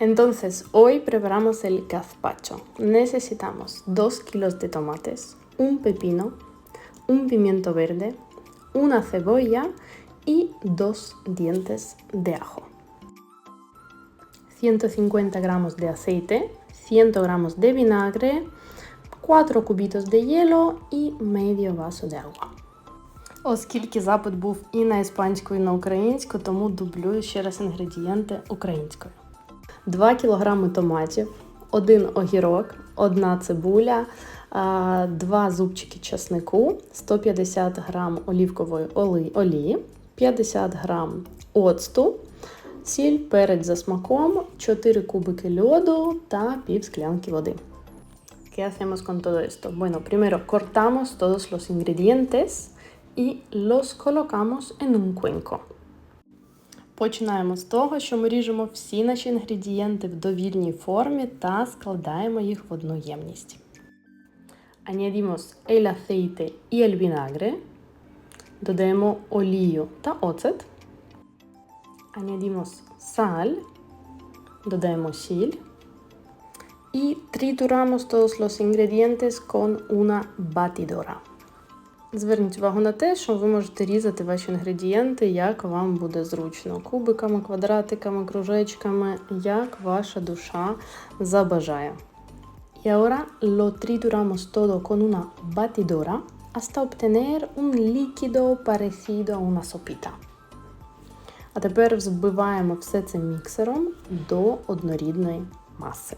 Entonces, hoy preparamos el gazpacho. Necesitamos 2 kilos de tomates, un pepino, un pimiento verde, una cebolla y dos dientes de ajo. 150 gramos de aceite, 100 gramos de vinagre, 4 кубітос de hielo і medio vaso de agua. Оскільки запит був і на іспанську, і на українську, тому дублюю ще раз інгредієнти українською. 2 кг томатів, 1 огірок, 1 цибуля, 2 зубчики чеснику, 150 г олівкової олії, 50 г оцту, сіль, перець за смаком, 4 кубики льоду та пів склянки води. ¿Qué hacemos con todo esto? Bueno, primero cortamos todos los ingredientes y los colocamos en un cuenco. Починаємо з того, що ми ріжемо всі наші інгредієнти в довільній формі та складаємо їх в одну ємність. Añadimos el aceite y el vinagre. Додаємо олію та оцет. Añadimos sal. Додаємо сіль. Y trituramos todos los ingredientes con una batidora. Зверніть увагу на те, що ви можете різати ваші інгредієнти, як вам буде зручно. Кубиками, квадратиками, кружечками, як ваша душа забажає. Y ahora lo trituramos todo con una batidora hasta obtener un líquido parecido a una sopita. А тепер взбиваємо все це міксером до однорідної маси.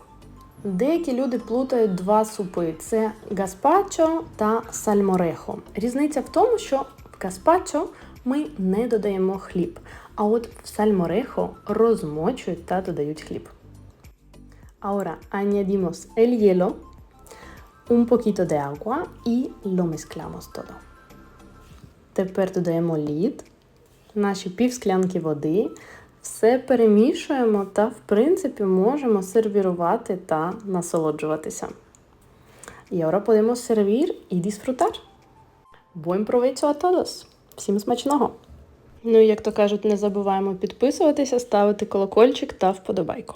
Деякі люди плутають два супи: це гаспачо та сальморехо. Різниця в тому, що в гаспачо ми не додаємо хліб, а от в сальморехо розмочують та додають хліб. Ahora añadimos el hielo, un poquito de agua y lo mezclamos todo. Тепер додаємо лід, наші пів склянки води, все перемішуємо та, в принципі, можемо сервірувати та насолоджуватися. Y ahora podemos servir y disfrutar. Buen provecho a todos! Всім смачного! Ну і як то кажуть, не забуваємо підписуватися, ставити колокольчик та вподобайку.